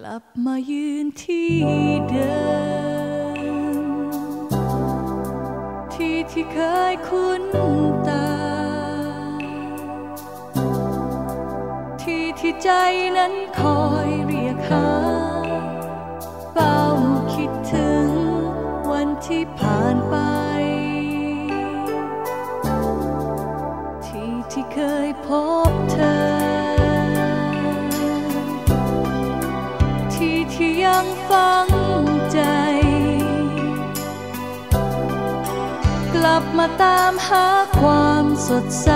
กลับมายืนที่เดิมที่ที่เคยคุ้นตา ที่ที่ใจนั้นคอยเรียกหาเฝ้าคิดถึงวันที่ผ่านไป ที่ที่เคยพบ ที่ที่ยังฝังใจ กลับมาตามหาความสดใส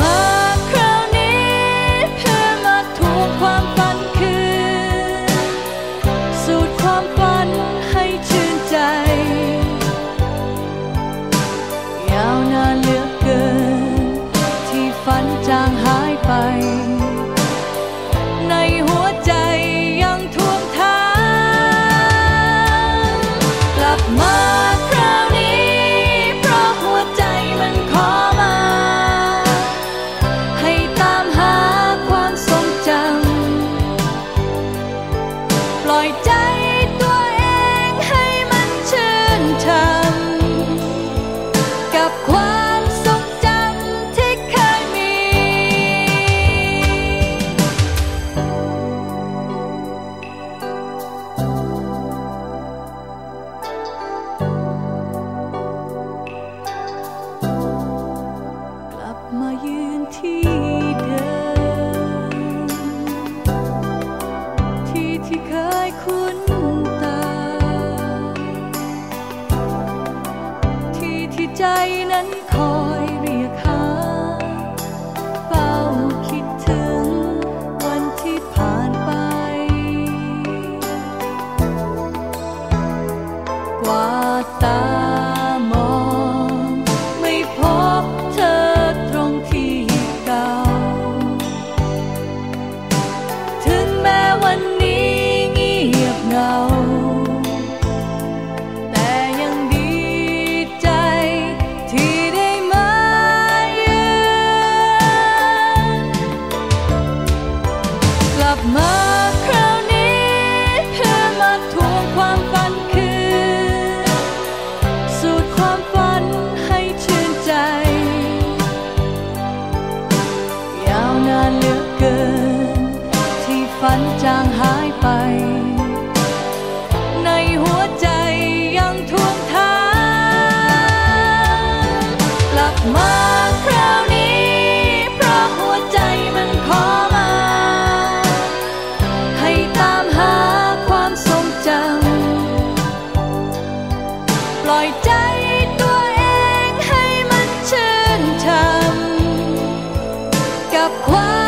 มาคราวนี้เพื่อมาทวงความฝันคืนสูตรความฝัน ใจนั้นขอ ลับมาคราวนี้เพื่อมาทวงความฝันคืนสูตรความฝันให้ชื่นใจ ยาวนานเหลือเกิน ที่ฝันจางหายไป ในหัวใจยังทวงถามกลับมา up.